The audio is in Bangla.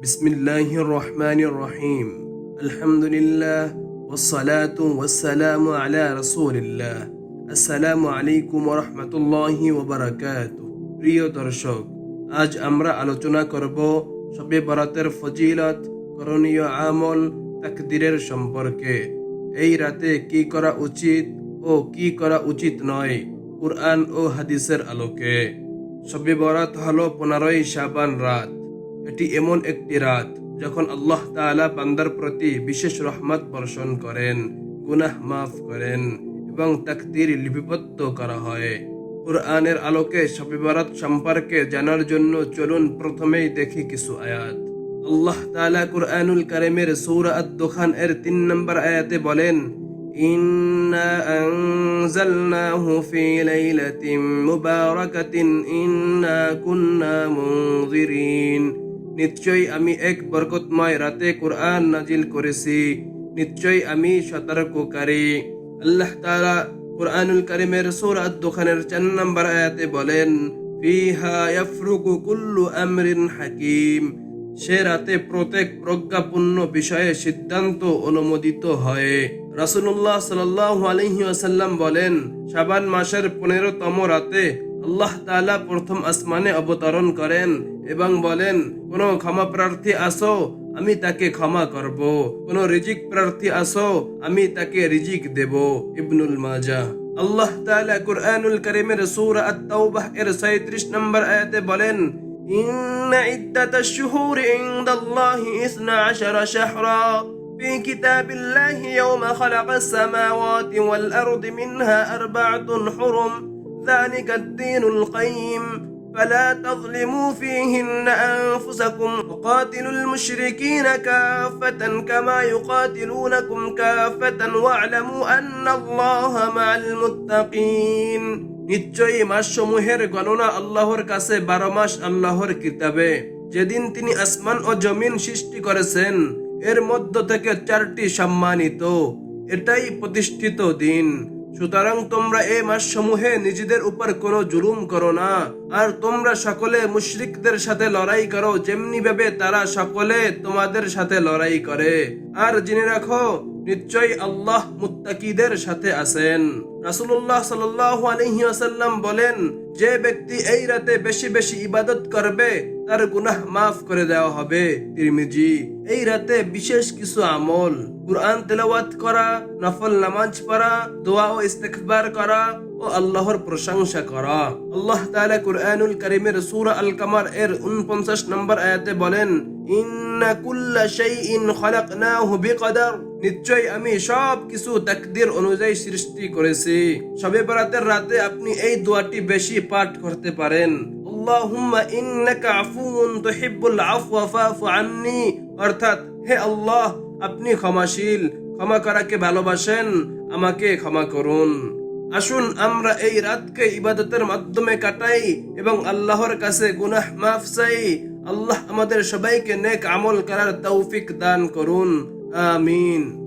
بسم الله الرحمن الرحيم الحمد لله والصلاة والسلام على رسول الله আসসালামু আলাইকুম রহমতুল্লাহি ওবরাকাত প্রিয় দর্শক আজ আমরা আলোচনা করব শবে বরাতের ফজিলত করণীয় আমল তাকদিরের সম্পর্কে এই রাতে কি করা উচিত ও কি করা উচিত নয় কুরআন ও হাদিসের আলোকে শবে বরাত হলো পনেরোই শাবান রাত এটি এমন একটি রাত যখন আল্লাহ তাআলা বান্দার প্রতি বিশেষ রহমত বর্ষণ করেন, গুনাহ মাফ করেন এবং তাকদির লিপিবদ্ধ করা হয়। কুরআনের আলোকে শবে বরাত সম্পর্কে জানার জন্য চলুন প্রথমেই দেখি কিছু আয়াত। আল্লাহ তাআলা কুরআনুল কারিমের সূরা আদ-দুখান এর 3 নম্বর আয়াতে বলেন, ইন্না আনজালনাহু ফি লাইলাতিন মুবারাকাতিন, ইন্না কুন্না মুনজিরিন। নিশ্চয়ই আমি এক বরকতময় রাতে কোরআন নাজিল করেছি। নিশ্চয়ই আমি সতর্ককারী। আল্লাহ তাআলা কুরআনুল কারিমের সূরা আদ-দুখানের 4 নম্বর আয়াতে বলেন আমরিন হাকিম। সে রাতে প্রত্যেক প্রজ্ঞাপূর্ণ বিষয়ে সিদ্ধান্ত অনুমোদিত হয়। রাসূলুল্লাহ সাল্লাল্লাহু বলেন, শাবান মাসের পনেরোতম রাতে আল্লাহ তাআলা প্রথম আসমানে অবতরণ করেন। এবং বলেন কোন ক্ষমা প্রার্থী আসো আমি তাকে ক্ষমা করব কোন রিজিক প্রার্থী আসো আমি তাকে রিজিক দেব ইবনুল মাজা আল্লাহ তাআলা কুরআনুল কারীমের সূরা আত-তাওবাহ এর 37 নম্বর আয়াতে বলেন إن عدة الشهور عند الله إثنى عشر شهرا في كتاب الله يوم خلق السماوات والأرض منها أربعة حرم ذلك الدين القيم فلا تظلموا فيهن أنفسكم وقاتلوا المشركين كافة كما يقاتلونكم كافة واعلموا أن الله مع المتقين নিশ্চয়ই মাসসমূহের গণনা আল্লাহর কাছে বারো মাস আল্লাহর কিতাবে যেদিন তিনি আসমান ও জমিন সৃষ্টি করেছেন এর মধ্য থেকে চারটি সম্মানিত এটাই প্রতিষ্ঠিত দিন সুতরাং তোমরা এই মাসসমূহে নিজেদের উপর কোনো জুলুম করো না। আর তোমরা সকলে মুশরিকদের সাথে লড়াই করো যেমনি ভাবে তারা সকলে তোমাদের সাথে লড়াই করে। আর জেনে রাখো নিশ্চয়ই আল্লাহ মুত্তাকিদের সাথে আছেন। রাসুল্লাহ সাল্লাহ আলহি আসাল্লাম বলেন, যে ব্যক্তি এই রাতে বেশি বেশি ইবাদত করবে, তার গুনাহ মাফ করে দেওয়া হবে। তিরমিজি, এই রাতে বিশেষ কিছু আমল, কুরআন তেলাওয়াত করা, নফল নামাজ পড়া, দোয়া ও ইস্তেকবার করা ও আল্লাহর প্রশংসা করা। আল্লাহ তাআলা কুরআনুল কারীমের সূরা আল কামার এর 49 নম্বর আয়াতে বলেন, ইন্না কুল্লা শাইইন খালাকনাহু বিকদার। নিশ্চয় আমি সব কিছু তাকদির অনুযায়ী সৃষ্টি করেছি। শবে বরাতের রাতে আপনি এই দোয়াটি বেশি পাঠ করতে পারেন। আল্লাহুম্মা ইন্নাকা আফুউন তুহিব্বুল আফওয়া ফাফু আন্নি। অর্থাৎ, হে আল্লাহ, আপনি ক্ষমাশীল। ক্ষমা করাকে ভালোবাসেন, আমাকে ক্ষমা করুন। আসুন আমরা এই রাতকে ইবাদতের মাধ্যমে কাটাই এবং আল্লাহর কাছে গুনাহ মাফ চাই। আল্লাহ আমাদের সবাইকে নেক আমল করার তৌফিক দান করুন। আমিন।